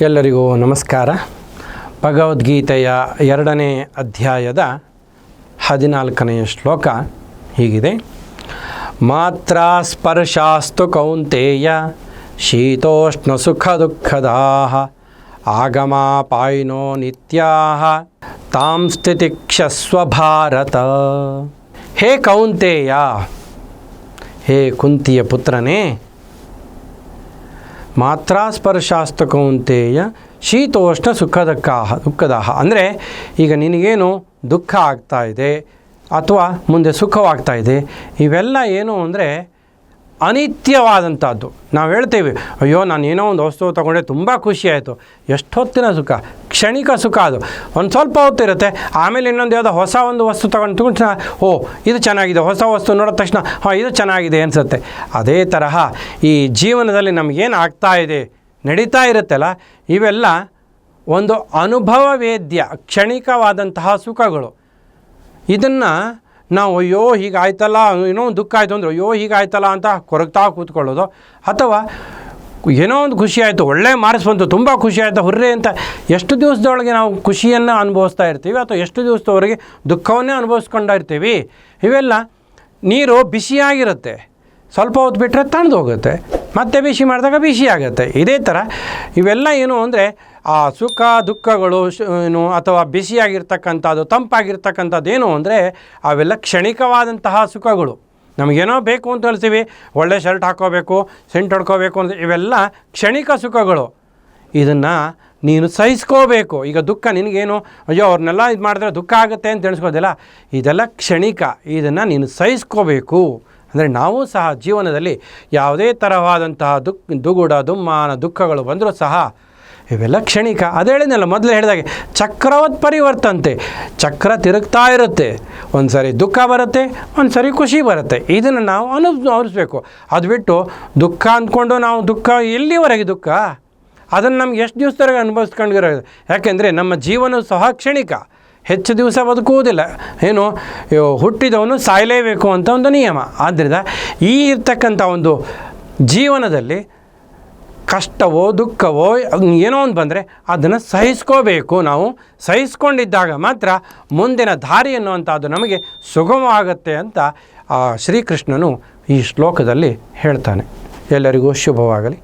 ಎಲ್ಲರಿಗೂ ನಮಸ್ಕಾರ. ಭಗವದ್ಗೀತೆಯ ಎರಡನೇ ಅಧ್ಯಾಯದ ಹದಿನಾಲ್ಕನೆಯ ಶ್ಲೋಕ ಹೀಗಿದೆ. ಮಾತ್ರ ಸ್ಪರ್ಶಾಸ್ತು ಕೌಂತೆಯ ಶೀತೋಷ್ಣ ಸುಖ ದುಃಖದಾ ಆಗಮಾಪಾಯಿನೋ ನಿತ್ಯಾ ತಾಂ ಸ್ಥಿತಿಕ್ಷಸ್ವ ಭಾರತ. ಹೇ ಕೌಂತೆಯ, ಹೇ ಕುಂತಿಯ ಪುತ್ರನೇ ಮಾತ್ರ ಸ್ಪರ್ಶಾಸ್ತು ಕೌಂತೆಯ ಶೀತೋಷ್ಣ ಸುಖದಕ್ಕಾಹ, ದುಃಖದಾಹ. ಅಂದರೆ ಈಗ ನಿನಗೇನು ದುಃಖ ಆಗ್ತಾ ಇದೆ ಅಥವಾ ಮುಂದೆ ಸುಖವಾಗ್ತಾ ಇದೆ, ಇವೆಲ್ಲ ಏನು ಅಂದರೆ ಅನಿತ್ಯವಾದಂಥದ್ದು. ನಾವು ಹೇಳ್ತೇವೆ, ಅಯ್ಯೋ, ನಾನು ಏನೋ ಒಂದು ವಸ್ತು ತೊಗೊಂಡೆ, ತುಂಬ ಖುಷಿ ಆಯಿತು. ಎಷ್ಟೊತ್ತಿನ ಸುಖ? ಕ್ಷಣಿಕ ಸುಖ ಅದು. ಒಂದು ಸ್ವಲ್ಪ ಹೊತ್ತಿರುತ್ತೆ ಆಮೇಲೆ ಇನ್ನೊಂದು ಯಾವುದೋ ಹೊಸ ಒಂದು ವಸ್ತು ತೊಗೊಂಡು ತಗೊಂಡು ಓ, ಇದು ಚೆನ್ನಾಗಿದೆ, ಹೊಸ ವಸ್ತು ನೋಡಿದ ತಕ್ಷಣ, ಹಾಂ, ಇದು ಚೆನ್ನಾಗಿದೆ ಅನಿಸುತ್ತೆ. ಅದೇ ತರಹ ಈ ಜೀವನದಲ್ಲಿ ನಮಗೇನು ಆಗ್ತಾ ಇದೆ, ನಡೀತಾ ಇರುತ್ತಲ್ಲ, ಇವೆಲ್ಲ ಒಂದು ಅನುಭವ ವೇದ್ಯ ಕ್ಷಣಿಕವಾದಂತಹ ಸುಖಗಳು. ಇದನ್ನು ನಾವು ಅಯ್ಯೋ, ಹೀಗಾಯ್ತಲ್ಲ, ಏನೋ ಒಂದು ದುಃಖ ಆಯಿತು ಅಂದರೆ, ಅಯ್ಯೋ, ಹೀಗಾಯ್ತಲ್ಲ ಅಂತ ಕೊರಗ್ತಾ ಕೂತ್ಕೊಳ್ಳೋದು. ಅಥವಾ ಏನೋ ಒಂದು ಖುಷಿ ಆಯಿತು, ಒಳ್ಳೆ ಮಾರ್ಕ್ಸ್ ಬಂತು, ತುಂಬ ಖುಷಿ ಆಯಿತು, ಹುರ್ರೆ ಅಂತ ಎಷ್ಟು ದಿವಸದೊಳಗೆ ನಾವು ಖುಷಿಯನ್ನು ಅನುಭವಿಸ್ತಾ ಇರ್ತೀವಿ? ಅಥವಾ ಎಷ್ಟು ದಿವಸದವರೆಗೆ ದುಃಖವನ್ನೇ ಅನುಭವಿಸ್ಕೊಂಡ ಇರ್ತೀವಿ? ಇವೆಲ್ಲ ನೀರು ಬಿಸಿಯಾಗಿರುತ್ತೆ. ಸ್ವಲ್ಪ ಹೊತ್ತು ಬಿಟ್ಟರೆ ತಣ್ಣದು ಹೋಗುತ್ತೆ. ಮತ್ತೆ ಬಿಸಿ ಮಾಡಿದಾಗ ಬಿಸಿ ಆಗುತ್ತೆ. ಇದೇ ಥರ ಇವೆಲ್ಲ ಏನು ಅಂದರೆ ಆ ಸುಖ, ದುಃಖಗಳು ಏನು, ಅಥವಾ ಬಿಸಿಯಾಗಿರ್ತಕ್ಕಂಥದ್ದು, ತಂಪಾಗಿರ್ತಕ್ಕಂಥದ್ದು ಏನು ಅಂದರೆ ಅವೆಲ್ಲ ಕ್ಷಣಿಕವಾದಂತಹ ಸುಖಗಳು. ನಮಗೇನೋ ಬೇಕು ಅಂತ ಹೇಳ್ತೀವಿ. ಒಳ್ಳೆ ಶರ್ಟ್ ಹಾಕೋಬೇಕು, ಸೆಂಟ್ ಹೊಡ್ಕೋಬೇಕು ಅಂತ ಇವೆಲ್ಲ ಕ್ಷಣಿಕ ಸುಖಗಳು. ಇದನ್ನು ನೀನು ಸಹಿಸ್ಕೋಬೇಕು. ಈಗ ದುಃಖ ನಿನಗೇನು? ಅಯ್ಯೋ, ಅವ್ರನ್ನೆಲ್ಲ ಇದು ಮಾಡಿದ್ರೆ ದುಃಖ ಆಗುತ್ತೆ ಅಂತ ತಿಳಿಸ್ಕೋದಿಲ್ಲ ಇದೆಲ್ಲ ಕ್ಷಣಿಕ. ಇದನ್ನು ನೀನು ಸಹಿಸ್ಕೋಬೇಕು. ಅಂದರೆ ನಾವು ಸಹ ಜೀವನದಲ್ಲಿ ಯಾವುದೇ ತರವಾದಂತಹ ದುಃಖ, ದುಗುಡ, ದುಮ್ಮಾನ ದುಃಖಗಳು ಬಂದರೂ ಸಹ ಇವೆಲ್ಲ ಕ್ಷಣಿಕ. ಅದು ಹೇಳಿದ್ನಲ್ಲ, ಮೊದಲು ಹೇಳಿದಾಗೆ ಚಕ್ರವತ್ ಪರಿವರ್ತಂತೆ. ಚಕ್ರ ತಿರುಗ್ತಾ ಇರುತ್ತೆ. ಒಂದು ಸರಿ ದುಃಖ ಬರುತ್ತೆ ಒಂದು ಸರಿ ಖುಷಿ ಬರುತ್ತೆ. ಇದನ್ನು ನಾವು ಅನು ಅನಿಸ್ಬೇಕು ಅದು ಬಿಟ್ಟು ದುಃಖ ಅಂದ್ಕೊಂಡು ನಾವು ದುಃಖ, ಎಲ್ಲಿವರೆಗೆ ದುಃಖ? ಅದನ್ನು ನಮ್ಗೆ ಎಷ್ಟು ದಿವಸದವರೆಗೆ ಅನುಭವಿಸ್ಕೊಂಡಿರೋ ಯಾಕೆಂದರೆ ನಮ್ಮ ಜೀವನ ಸಹ ಕ್ಷಣಿಕ. ಹೆಚ್ಚು ದಿವಸ ಬದುಕುವುದಿಲ್ಲ. ಏನು ಹುಟ್ಟಿದವನು ಸಾಯಲೇಬೇಕು ಅಂತ ಒಂದು ನಿಯಮ. ಆದ್ದರಿಂದ ಈ ಇರ್ತಕ್ಕಂಥ ಒಂದು ಜೀವನದಲ್ಲಿ ಕಷ್ಟವೋ, ದುಃಖವೋ, ಏನೋ ಒಂದು ಬಂದರೆ ಅದನ್ನು ಸಹಿಸ್ಕೋಬೇಕು. ನಾವು ಸಹಿಸ್ಕೊಂಡಿದ್ದಾಗ ಮಾತ್ರ ಮುಂದಿನ ದಾರಿ ಅನ್ನುವಂಥದ್ದು ನಮಗೆ ಸುಗಮವಾಗುತ್ತೆ ಅಂತ ಶ್ರೀಕೃಷ್ಣನು ಈ ಶ್ಲೋಕದಲ್ಲಿ ಹೇಳ್ತಾನೆ. ಎಲ್ಲರಿಗೂ ಶುಭವಾಗಲಿ.